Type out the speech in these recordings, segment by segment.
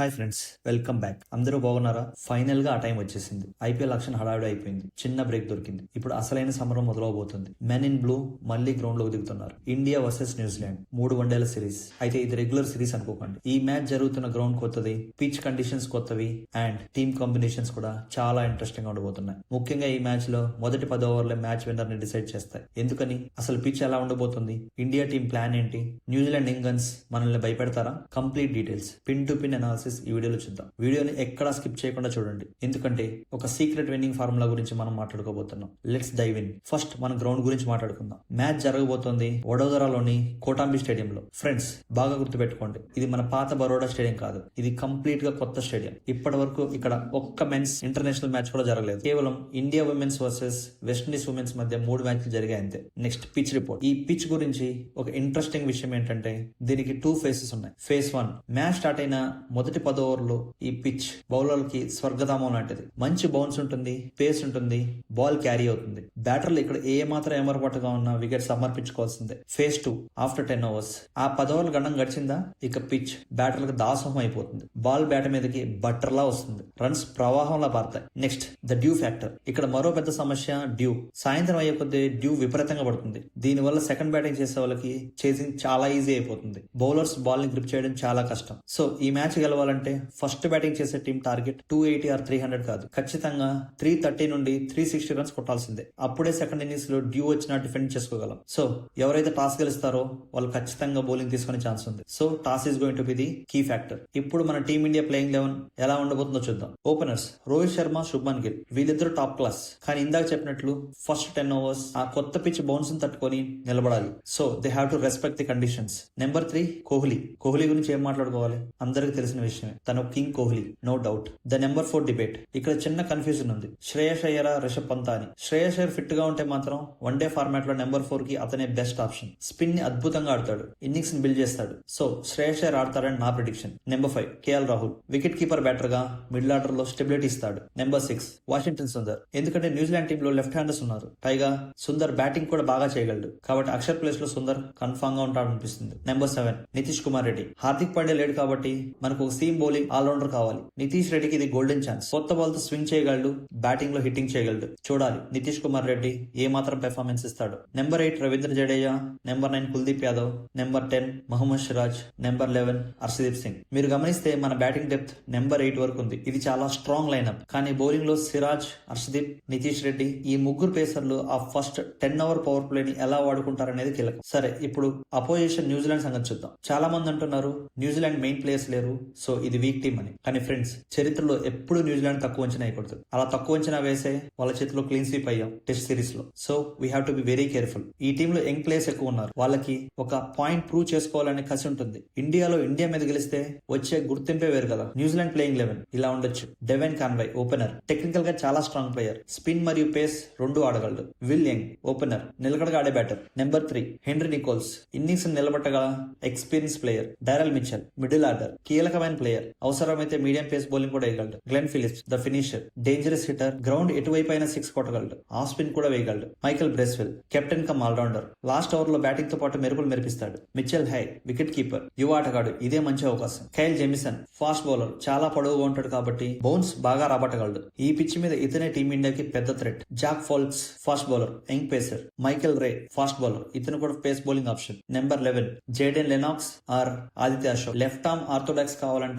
Hi friends welcome back అందరూ బాగున్నారా? ఫైనల్గా ఆ టైం వచ్చేసింది. ఐపీఎల్ అక్షన్ హడావిడి అయిపోయింది. చిన్న బ్రేక్ దొరికింది. ఇప్పుడు అసలైన సమరం మొదలవబోతుంది. మెన్ ఇన్ బ్లూ మళ్ళీ గ్రౌండ్లోకి దిగుతున్నారు. ఇండియా వర్సెస్ న్యూజిలాండ్ మూడు వన్డేల సిరీస్ అయితే ఇది రెగ్యులర్ సిరీస్ అనుకోకండి. ఈ మ్యాచ్ జరుగుతున్న గ్రౌండ్ కొత్తది పిచ్ కండిషన్స్ కొత్తవి అండ్ టీమ్ కాంబినేషన్స్ కూడా చాలా ఇంట్రెస్టింగ్గా ఉండబోతున్నాయి. ముఖ్యంగా ఈ మ్యాచ్లో మొదటి పది ఓవర్ల మ్యాచ్ విన్నర్ని డిసైడ్ చేస్తాయి. ఎందుకని? అసలు పిచ్ ఎలా ఉండబోతుంది? ఇండియా టీం ప్లాన్ ఏంటి? న్యూజిలాండ్ ఇంగన్స్ మనల్ని భయపెడతారా? Complete details pin to pin analysis ఈ వీడియోలో చూద్దాం. వీడియోని ఎక్కడా స్కిప్ చేయకుండా చూడండి. ఎందుకంటే ఒక సీక్రెట్ విన్నింగ్ ఫార్ములా గురించి మనం మాట్లాడుకోబోతున్నాం. Let's dive in. ఫస్ట్ మన గ్రౌండ్ గురించి మాట్లాడుకుందాం. మ్యాచ్ జరగబోతోంది వడోదరాలోని కోటాంబి స్టేడియంలో. ఫ్రెండ్స్ బాగా గుర్తుపెట్టుకోండి. ఇది మన పాత బరోడా స్టేడియం కాదు. ఇది కంప్లీట్గా కొత్త స్టేడియం. ఇప్పటి వరకు ఇక్కడ ఒక్క మెన్స్ ఇంటర్నేషనల్ మ్యాచ్ కూడా జరగలేదు. కేవలం India women's versus West Indies women's మధ్య మూడు మ్యాచ్లు జరిగాయి అంతే. Next pitch report. ఈ పిచ్ గురించి ఒక ఇంట్రెస్టింగ్ విషయం ఏంటంటే దీనికి టూ ఫేసెస్ ఉన్నాయి. Face one. మ్యాచ్ స్టార్ట్ అయిన మొదటి పది ఓవర్లో ఈ పిచ్ బౌలర్లకి స్వర్గధామం లాంటిది. మంచి బౌన్స్ ఉంటుంది పేస్ ఉంటుంది బాల్ క్యారీ అవుతుంది. బ్యాటర్లు ఇక్కడ ఏ మాత్రం ఎమరపాటుగా ఉన్నా wicket సమర్పించుకోవాల్సిందే. Face two after ten overs ఆ పది ఓవర్ల గండం గడిచిందా? ఇక పిచ్ బ్యాటర్లకు దాసోహం అయిపోతుంది. బాల్ బ్యాట్ మీదకి బట్టర్లా వస్తుంది. రన్స్ ప్రవాహంలా పారుతాయి. నెక్స్ట్ ద డ్యూ ఫ్యాక్టర్ ఇక్కడ మరో పెద్ద సమస్య డ్యూ సాయంత్రం అయ్యే కొద్దీ డ్యూ విపరీతంగా పడుతుంది. దీని వల్ల సెకండ్ బ్యాటింగ్ చేసే వాళ్ళకి చేసింగ్ చాలా ఈజీ అయిపోతుంది. బౌలర్స్ బాల్ని గ్రిప్ చేయడం చాలా కష్టం. సో ఈ మ్యాచ్ గెలవాలంటే ఫస్ట్ బ్యాటింగ్ చేసే team target two eighty or three hundred కాదు. ఖచ్చితంగా త్రీ థర్టీ నుండి త్రీ సిక్స్టీ రన్స్ కొట్టాల్సిందే. అప్పుడే సెకండ్ ఇన్నింగ్స్లో డ్యూ వచ్చినా డిఫెండ్ చేసుకోగలం. సో ఎవరైతే టాస్ గెలుస్తారో వాళ్ళు ఖచ్చితంగా బౌలింగ్ తీసుకునే ఛాన్స్ ఉంది. So toss is going to be the key factor. ఇప్పుడు మన టీమిండియా ప్లేయింగ్ లెవెన్ ఎలా ఉండబోతుందో చూద్దాం. ఓపెనర్స్ రోహిత్ శర్మ శుభ్మన్ గిల్ వీళ్ళిద్దరు టాప్ క్లాస్. కానీ ఇందాక చెప్పినట్లు ఫస్ట్ టెన్ ఓవర్స్ ఆ కొత్త పిచ్ బౌన్స్ తట్టుకొని నిలబడాలి. So they have to respect the conditions. Number three Kohli. Kohli గురించి ఏం మాట్లాడుకోవాలి? అందరికి తెలిసిన విషయం విషయమే. తను king Kohli no doubt. The number four debate. ఇక్కడ చిన్న కన్ఫ్యూజన్ ఉంది. శ్రేయస్ అయ్యరా రిషబ్ పంత అని. శ్రేయస్ అయ్యర్ ఫిట్గా ఉంటే మాత్రం వన్ డే ఫార్మాట్లో నెంబర్ ఫోర్కి అతనే బెస్ట్ ఆప్షన్. స్పిన్ని అద్భుతంగా ఆడతాడు. ఇన్నింగ్స్ని బిల్డ్ చేస్తాడు. సో శ్రేయస్ అయ్యర్ ఆడతాడని నా prediction. Number five KL Rahul. Wicket keeper బ్యాటర్గా middle ఆర్డర్లో స్టెబిలిటీ ఇస్తాడు. Number six Washington Sundar. ఎందుకంటే న్యూజిలాండ్ టీమ్లో లెఫ్ట్ హ్యాండర్స్ ఉన్నారు. పైగా సుందర్ బ్యాటింగ్ కూడా బాగా చేయగలడు. కాబట్టి అక్షర్ ప్లేస్లో సుందర్ కన్ఫామ్గా ఉంటాడు అనిపిస్తుంది నెంబర్ సెవెన్ నితీష్ కుమార్ రెడ్డి. హార్దిక్ పాండే లేడు కాబట్టి మనకు ఒక సీమ్ బౌలింగ్ ఆల్రౌండర్ కావాలి. నితీష్ రెడ్డికి ఇది గోల్డెన్ ఛాన్స్. కొత్త బాల్తో స్వింగ్ చేయగలడు బ్యాటింగ్లో హిట్టింగ్ చేయగలడు. చూడాలి నితీష్ కుమార్ రెడ్డి ఏ మాత్రం పెర్ఫార్మెన్స్ ఇస్తాడు. Number eight Ravindra Jadeja number nine Kuldeep Yadav number ten Mohammed Siraj number eleven Harshdeep Singh. మీరు గమనిస్తే మన బ్యాటింగ్ డెప్త్ నెంబర్ ఎయిట్ వరకు ఉంది. ఇది చాలా స్ట్రాంగ్ లైనప్ కానీ బౌలింగ్లో సిరాజ్ హర్షదీప్ నితీష్ రెడ్డి ఈ ముగ్గురు పేసర్లు ఆ first ten over power play ని ఎలా వాడుకుంటారనేది కీలకం. సరే ఇప్పుడు అపోజిషన్ న్యూజిలాండ్ సంగతి చూద్దాం. చాలా మంది అంటున్నారు న్యూజిలాండ్ మెయిన్ ప్లేయర్స్ లేరు సో ఇది వీక్ టీమ్ అని. కానీ ఫ్రెండ్స్ చరిత్రలో ఎప్పుడు న్యూజిలాండ్ తక్కువ అంచనా వేయకూడదు అలా తక్కువ అంచనా వేసే వాళ్ళ చేతిలో క్లీన్ స్వీప్ అయ్యాం టెస్ట్ సిరీస్లో. So we have to be very careful ఈ టీమ్లో యంగ్ ప్లేయర్స్ ఎక్కువ ఉన్నారు. వాళ్ళకి ఒక పాయింట్ ప్రూవ్ చేసుకోవాలనే కసి ఉంటుంది. ఇండియాలో ఇండియా మీద గెలిస్తే వచ్చే గుర్తింపే వేరు కదా. న్యూజిలాండ్ ప్లేయింగ్ లెవెన్ ఇలా ఉండొచ్చు. డెవెన్ కాన్వై ఓపెనర్ టెక్నికల్గా చాలా స్ట్రాంగ్ ప్లేయర్ స్పిన్ మరియు పేస్ రెండు ఆడగలడు. విల్ యంగ్ ఓపెనర్ నిలకడగా ఆడే batter number three Henry Nicholls innings నిలబట్టగల experience player Daryl Mitchell middle order కీలకమైన ప్లేయర్ అవసరమైతే మీడియం పేస్ బౌలింగ్ కూడా వేయగలడు. Glenn Phillips the finisher dangerous hitter ground ఎటువైపు అయినా సిక్స్ కొట్టగలడు. ఆఫ్ స్పిన్ కూడా వేయగలడు. Michael Bracewell captain cum allrounder last ఓవర్లో బ్యాటింగ్తో పాటు మెరుపులు మెరిపిస్తాడు. మిచెల్ హై వికెట్ కీపర్ యువ ఆటగాడు ఇదే మంచి అవకాశం. కైల్ జెమిసన్ ఫాస్ట్ బౌలర్ చాలా పొడవుగా ఉంటాడు కాబట్టి బౌన్స్ బాగా రాబట్టగలడు. ఈ పిచ్ మీద ఇతనే టీమిండియాకి పెద్ద threat Jack Foulkes fast bowler young pacer Michael Rae fast bowler ఇతను కూడా pace bowling option number eleven Jayden Lennox or Aditya Ashok. Left arm orthodox కావాలంటే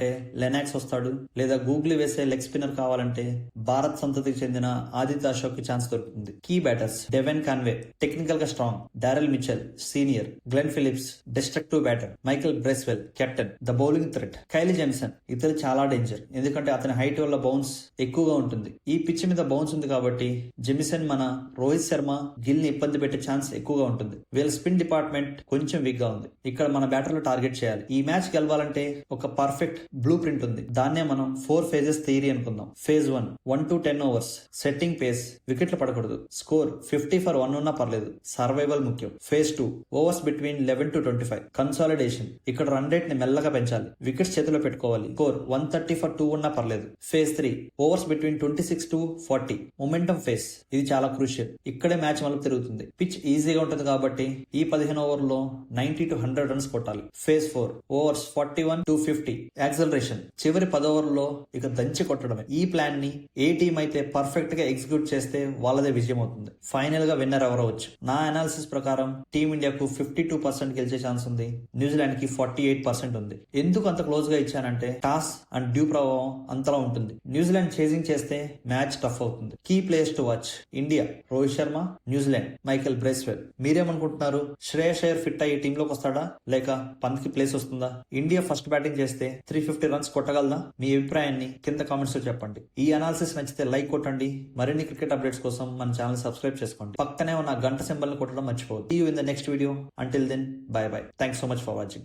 లెనాక్స్ వస్తాడు లేదా గూగుల్ వేసే లెగ్ స్పిన్నర్ కావాలంటే భారత్ సంతతికి చెందిన ఆదిత్య అశోక్కి ఛాన్స్ దొరుకుతుంది. కీ బ్యాటర్స్ డెవెన్ కాన్వే టెక్నికల్గా strong Daryl Mitchell senior Glenn Phillips destructive batter Michael Bracewell captain the bowling threat Kyle Jamieson ఇతరు చాలా డేంజర్ ఎందుకంటే అతని హైట్ వల్ల బౌన్స్ ఎక్కువగా ఉంటుంది. ఈ పిచ్ మీద బౌన్స్ ఉంది కాబట్టి జెమిసన్ మన రోహిత్ శర్మ గిల్ని ఇబ్బంది పెట్టే ఛాన్స్ ఎక్కువగా ఉంటుంది. వీళ్ళ స్పిన్ డిపార్ట్మెంట్ కొంచెం వీక్గా ఉంది. ఇక్కడ మన బ్యాటర్లు టార్గెట్ చేయాలి. ఈ మ్యాచ్ గెలవాలంటే ఒక పర్ఫెక్ట్ బ్లూ ప్రింట్ ఉంది. దాన్నే మనం ఫోర్ ఫేజెస్ థియరీ అనుకుందాం. Phase one one to ten overs setting pace వికెట్లు పడకూడదు. స్కోర్ ఫిఫ్టీ ఫర్ వన్ ఉన్నా పర్లేదు. సర్వైవల్ ముఖ్యం. Phase two overs between eleven to twenty five consolidation ఇక్కడ రన్ రేట్ని మెల్లగా పెంచాలి. వికెట్స్ చేతిలో పెట్టుకోవాలి. Score one thirty for two ఉన్నా పర్లేదు. Phase three overs between twenty six to forty momentum phase ఇది చాలా క్రూషియల్ ఇక్కడే మ్యాచ్ మలుపు తిరుగుతుంది. పిచ్ ఈజీగా ఉంటుంది కాబట్టి ఈ పదిహేను ఓవర్లో నైన్టీ టు హండ్రెడ్ రన్స్ కొట్టాలి. Phase four overs forty one to fifty acceleration చివరి పదోవర్లో ఇక దంచి కొట్టడమే. ఈ ప్లాన్ని ఏ టీం అయితే పర్ఫెక్ట్గా ఎగ్జిక్యూట్ చేస్తే వాళ్ళదే విజయం అవుతుంది. ఫైనల్గా విన్నర్ ఎవరవచ్చు నా అనాలిసిస్ ప్రకారం టీమిండియాకు ఫిఫ్టీ టూ పర్సెంట్ గెలిచే ఛాన్స్ ఉంది. న్యూజిలాండ్కి ఫార్టీ ఎయిట్ పర్సెంట్ ఉంది. ఎందుకు అంత క్లోజ్గా ఇచ్చానంటే టాస్ అండ్ డ్యూ ప్రభావం అంతలా ఉంటుంది. న్యూజిలాండ్ చేసింగ్ చేస్తే మ్యాచ్ టఫ్ అవుతుంది. Key players to watch India Rohit Sharma New Zealand Michael Bracewell మీరేమనుకుంటున్నారు? శ్రేయస్ అయ్యర్ ఫిట్ అయ్యి టీంలోకి వస్తాడా? లేక పంత్కి ప్లేస్ వస్తుందా? ఇండియా ఫస్ట్ బ్యాటింగ్ చేస్తే త్రీ ఫిఫ్టీ రన్స్ కొట్టగలదా మీ అభిప్రాయాన్ని కింద కామెంట్స్లో చెప్పండి. ఈ అనాలిసిస్ నచ్చితే లైక్ కొట్టండి. మరిన్ని క్రికెట్ అప్డేట్స్ కోసం మన ఛానల్ సబ్స్క్రైబ్ చేసుకోండి. పక్కనే ఉన్న గంట సింబల్ కొట్టడం మర్చిపోవద్దు. You in the next video until then bye bye thanks so much for watching